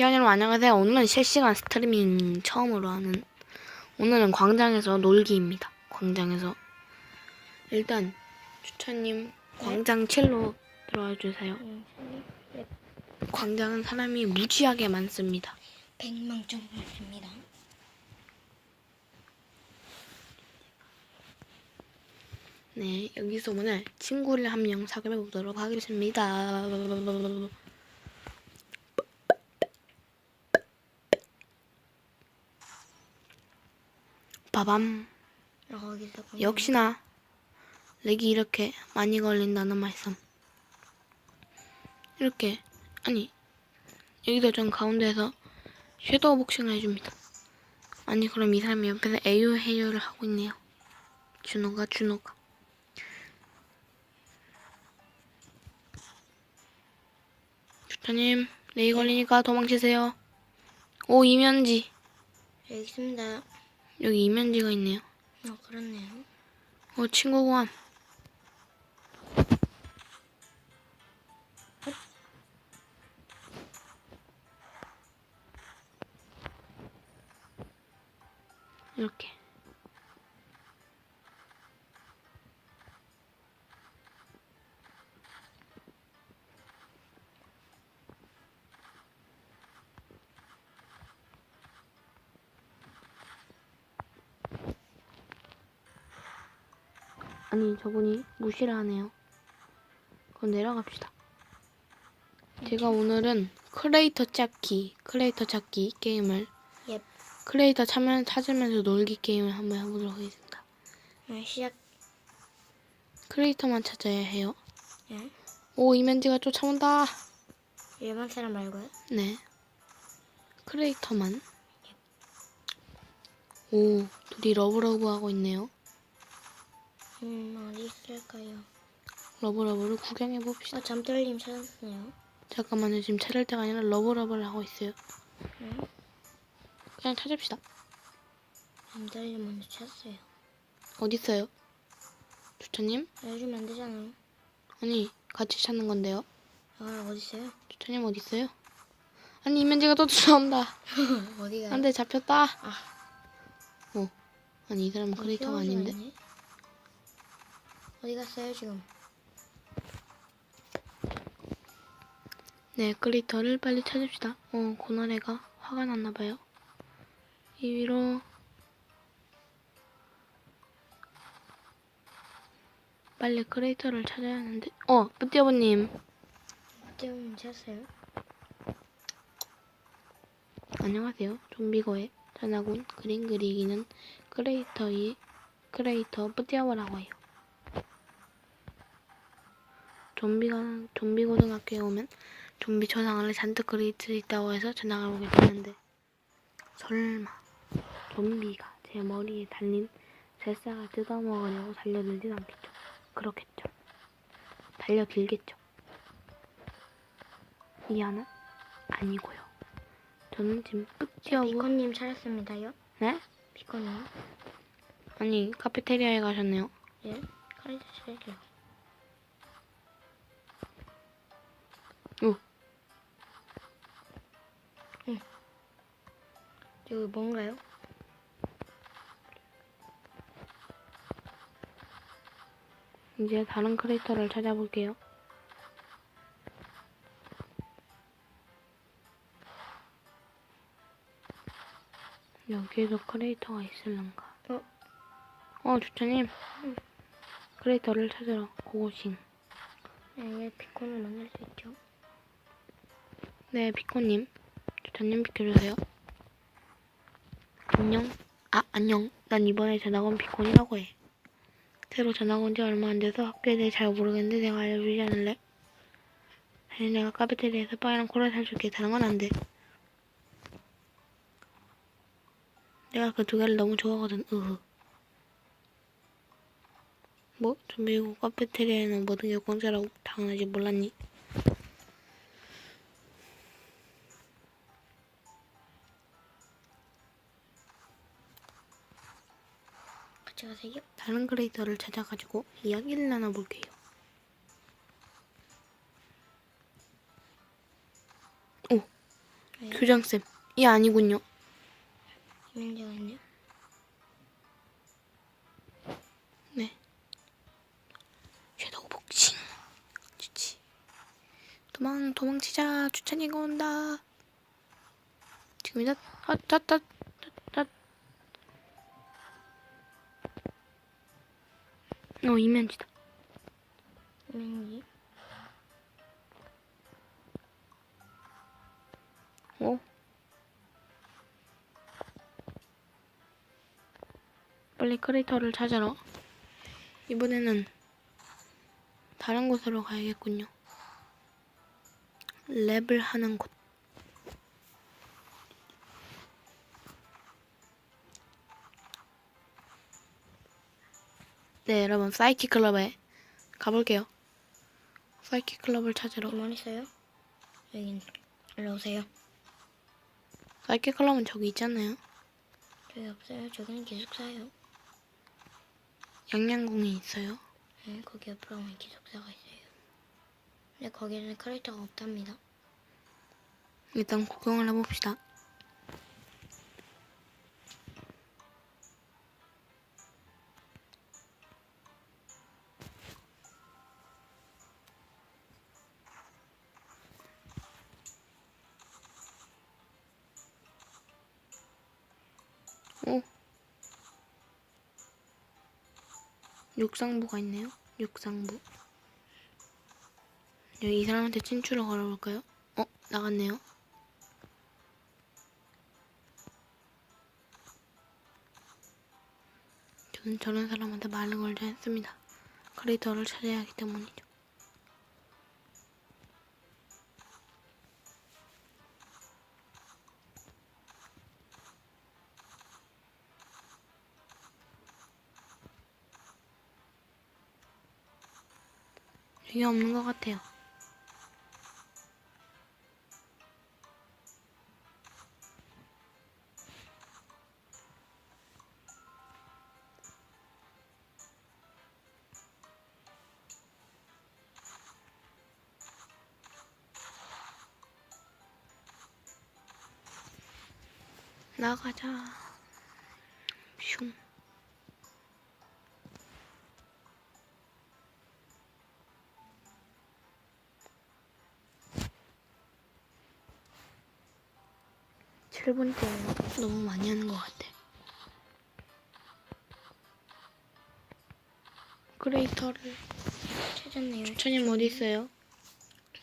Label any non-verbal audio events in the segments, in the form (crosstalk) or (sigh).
시청자 여러분 안녕하세요. 오늘은 실시간 스트리밍 처음으로 하는 오늘은 광장에서 놀기입니다. 광장에서 일단 추천님 광장 7로 들어와 주세요. 광장은 사람이 무지하게 많습니다. 100명 정도입니다. 네, 여기서 오늘 친구를 한 명 사귀어 보도록 하겠습니다. 빠밤. 역시나 렉이 이렇게 많이 걸린다는 말씀. 이렇게 아니 여기도 전 가운데에서 섀도우 복싱을 해줍니다. 아니 그럼 이 사람이 옆에서 에유 헤유를 하고 있네요. 준호가 준호가. 주타님 렉이 걸리니까 도망치세요. 오 이면지 여기 있습니다. 여기 이면지가 있네요. 어 그렇네요. 어 친구 구함. 이렇게. 아니 저분이 무시를 하네요. 그럼 내려갑시다. 제가 오늘은 크레이터 찾기, 크레이터 찾기 게임을 예. 크레이터 찾으면, 찾으면서 놀기 게임을 한번 해보도록 하겠습니다. 네, 시작. 크레이터만 찾아야 해요. 예. 오 이면지가 쫓아온다. 일반 사람 말고요. 네. 크레이터만. 오 둘이 러브러브 하고 있네요. 음 어디 있을까요? 러브러브를 구경해 봅시다. 어 잠들림 찾았네요. 잠깐만요 지금 찾을 때가 아니라 러브러브를 하고 있어요. 네. 그냥 찾읍시다. 잠들림 먼저 찾았어요. 어디 있어요? 주차님? 알려주면 안 되잖아요. 아니 같이 찾는 건데요. 아 어디 있어요? 주차님 어디 있어요? 아니 이면지가 또 쫓아온다. (laughs) 어디가요? 안돼 잡혔다. 아. 어. 아니 이 사람은 어, 헤어지고 아닌데. 있네. 어디 갔어요 지금? 네 크리에이터를 빨리 찾읍시다. 어 고나래가 화가 났나 봐요. 이 위로 빨리 크리에이터를 찾아야 하는데. 어 뿌띠아버님 잠들림 찾았어요? 안녕하세요. 좀비고의 전화군 그림 그리기는 크리에이터의 크리에이터 뿌띠아버라고 해요. 좀비가 좀비 고등학교에 오면 좀비 초상화를 잔뜩 그릴 수 있다고 해서 전화가 오게 됐는데 설마 좀비가 제 머리에 달린 새싹을 뜯어먹으려고 달려들진 않겠죠. 그렇겠죠. 달려들겠죠. 미안은 아니고요. 저는 지금 뿌띠하고 비콘님 찾았습니다요? 네? 비콘님. 아니 카페테리아에 가셨네요. 예. 카레트 찾을게요. 오. 이거 뭔가요? 이제 다른 크리에이터를 찾아볼게요. 여기에도 크리에이터가 있을런가? 어? 어, 주차님. 응. 크리에이터를 찾으러 고고싱. 예, 예, 비콘을 만날 수 있죠. 네, 비코님. 주차님 비켜주세요. 안녕. 아, 안녕. 난 이번에 전학 온 비콘이라고 해. 새로 전학 온 지 얼마 안 돼서 학교에 대해 잘 모르겠는데 내가 알려주지 않을래? 사실 내가 카페테리아에서 빵이랑 콜라 사줄게. 다른 건 안 돼. 내가 그 두 개를 너무 좋아하거든. 으흐. 뭐? 좀비고 카페테리아에는 모든 게 공짜라고 당연하지 몰랐니? 다른 크리에이터를 찾아가지고 이야기를 나눠볼게요. 오, 예. 교장쌤. 이 아니군요. 있네요. 네. 섀도우 복싱. 좋지. 도망, 도망치자. 주찬이가 온다. 지금이다. 아, 따, 따, 어, 이면지다. 김현재. 어? 빨리 크리터를 찾으러. 이번에는 다른 곳으로 가야겠군요. 랩을 하는 곳. 네, 여러분, 사이키 클럽에 가볼게요. 사이키 클럽을 찾으러. 가만히 있어요. 여긴 일로 오세요. 사이키 클럽은 저기 있잖아요. 저기 없어요. 저기는 기숙사예요. 양양궁이 있어요. 네, 거기 옆으로 가면 기숙사가 있어요. 근데 거기는 캐릭터가 없답니다. 일단 구경을 해봅시다. 육상부가 있네요. 육상부. 여기 이 사람한테 친추를 걸어볼까요? 어, 나갔네요. 저는 저런 사람한테 말을 걸지 않습니다. 크리에이터를 찾아야 하기 때문이죠. 여기 없는 것 같아요. 나가자. 7분 때 너무 많이 하는 것 같아. 그레이터를 찾았네요. 천님 어디 있어요?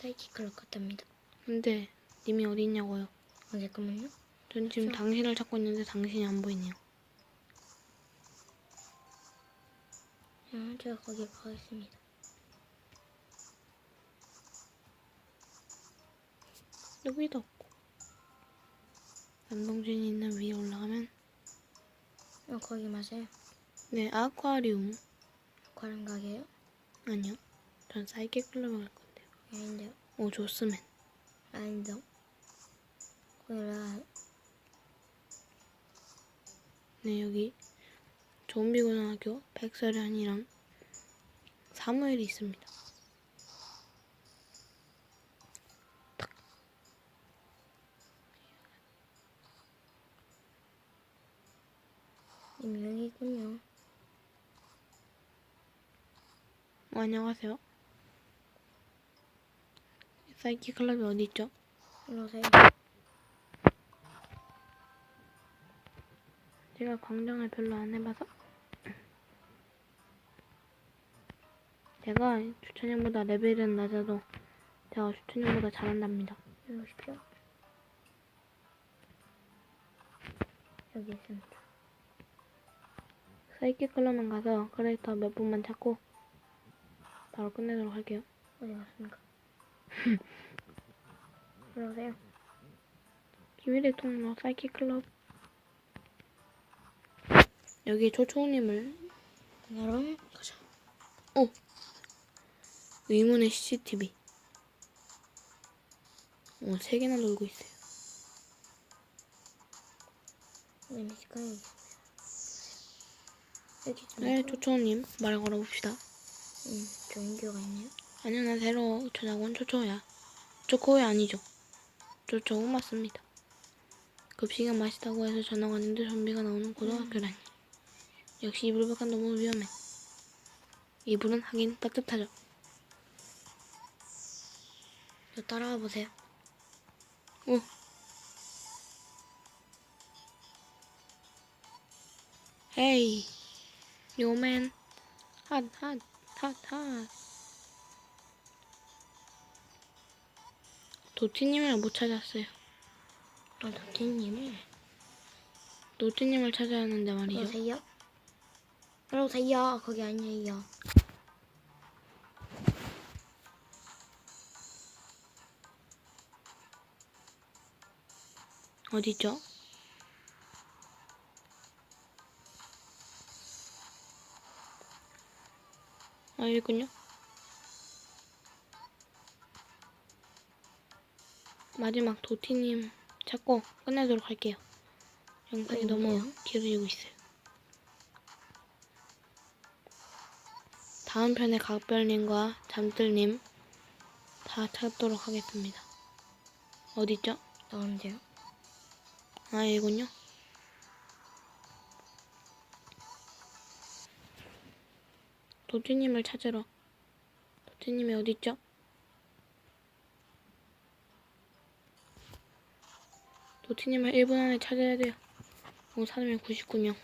사이키클럽 갔답니다. 근데 님이 어디 있냐고요? 아 잠깐만요. 전 지금 저... 당신을 찾고 있는데 당신이 안 보이네요. 아, 제가 거기 가겠습니다. 여기다. 없고. 남동진이 있는 위에 올라가면 어, 거기 맞아요. 네 아쿠아리움 과름 가게요? 아니요. 전 사이키 클럽에 갈 건데요. 아닌데요. 오 조스맨. 아닌데요. 거기 올라가요. 네 여기 좀비 고등학교 백설현이랑 사무엘이 있습니다. 님 여기 있군요. 어, 안녕하세요. 사이키 클럽이 어디 있죠? 오세요. 제가 광장을 별로 안 해봐서 제가 주천형보다 레벨은 낮아도 제가 주천형보다 잘한답니다. 일로 오십시오. 여기 있습니다. 사이키 클럽만 가서 크리에이터 몇 분만 찾고 바로 끝내도록 할게요. 어디 갔습니까? 일로 오세요. 비밀의 통로 사이키 클럽 여기 조초우님을 여러분, 가자. 어 의문의 CCTV 어, 세 개나 놀고 있어요. 님 시간이 있습니다. 여기 좀. 네, 조초우님 말 걸어봅시다. 음, 조인규가 있네요. 아니요, 나 새로 저작원 초초야. 초코야 아니죠. 초초우 맞습니다. 급식이 맛있다고 해서 전화 왔는데 좀비가 나오는 고등학교라니. 역시 이불 밖은 너무 위험해. 이불은 하긴 따뜻하죠. 저 따라와 보세요. 오. 헤이. 요맨. 핫, 핫, 핫, 핫. 도티님을 못 찾았어요. 아, 도티님을. 도티님을 찾아야 하는데 말이죠. 여보세요? 여보세요? 거기 아니에요. 어디죠? 아, 여기군요. 마지막 도티님 찾고 끝내도록 할게요. 영상이 어, 너무? 길어지고 있어요. 다음 편에 각별님과 잠들님 다 찾도록 하겠습니다. 어디죠? 나온대요. 아, 이군요. 도티님을 찾으러. 도티님이 어딨죠? 도티님을 1분 안에 찾아야 돼요. 오, 사람이 99명.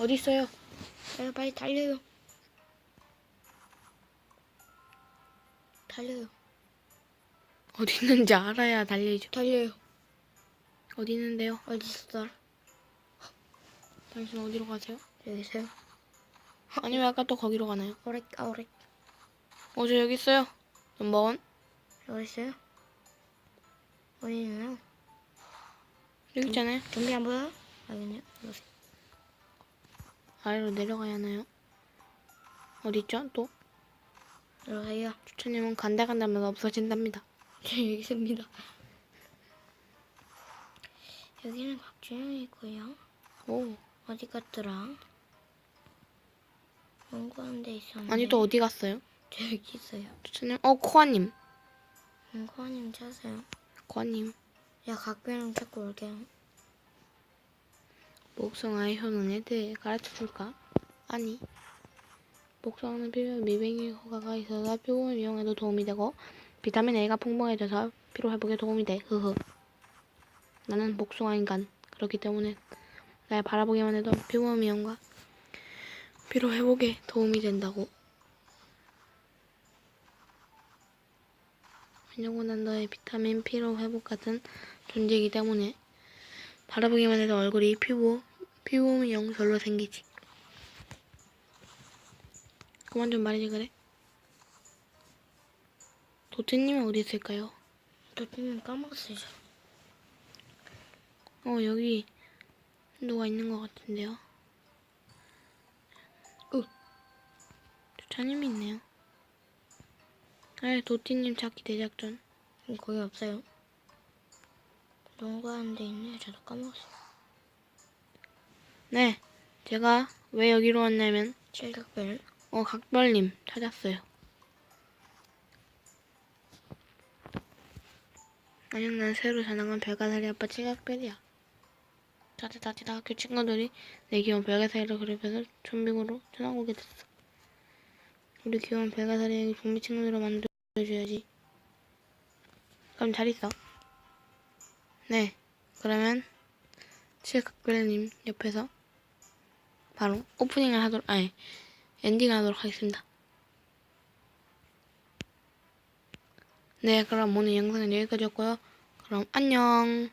어디 있어요? 빨리 빨리 달려요. 달려요. 어디 있는지 알아야 달리죠. 달려요. 어디 있는데요? 어디 있어? 당신 어디로 가세요? 여기 있어요. 아니면 아까 또 거기로 가나요? 오렉 아 오렉. 어, 저 여기 있어요. 넘버원. 여기 있어요. 어디 있나요? 여기 있잖아요. 좀비 안 보여요? 알겠네요. 여기. 아래로 내려가야 하나요? 어디 있죠? 또? 여보세요. 주차님은 간다 간다면 없어진답니다. (laughs) 여기 있습니다. 여기는 곽주영이고요. 오. 어디 갔더라? 연구하는 데 있었는데. 아니 또 어디 갔어요? 저 여기 있어요. 주차님, 어 코아님, 연구하님 찾으세요. 코아님. 야 각별님 찾고 올게요. 목성아의 효능에 대해 가르쳐 줄까? 아니. 목성은 피부에 미백의 효과가 있어서 피부 미용에도 도움이 되고 비타민 A가 풍부해져서 피로 회복에 도움이 돼. 흐흐. 나는 복숭아 인간. 그렇기 때문에 날 바라보기만 해도 피부 미용과 피로 회복에 도움이 된다고. 왜냐고난 너의 비타민 피로 회복 같은 존재이기 때문에 바라보기만 해도 얼굴이 피부 피부 미용 별로 생기지. 그만 좀 말이지 그래. 도트님이 어디 있을까요? 도티님 까먹었어요. 저. 어 여기 누가 있는 것 같은데요. 주차님이 있네요. 아 도티님 찾기 대작전. 음, 거기 없어요. 연구하는 데 있네. 저도 까먹었어요. 네, 제가 왜 여기로 왔냐면 칠각별. 어 각별님 찾았어요. 안녕, 난 새로 전학한 별가사리 아빠 칠각별이야. 짜자자지다 학교 친구들이 내 귀여운 별가사리를 그립해서 좀비고로 전학 오게 됐어. 우리 귀여운 별가사리에게 좀비 친구들을 만들어줘야지. 그럼 잘 있어. 네, 그러면 칠각별님 옆에서 바로 오프닝을 하도록, 아니, 엔딩을 하도록 하겠습니다. 네, 그럼 오늘 영상은 여기까지였고요. 그럼 안녕.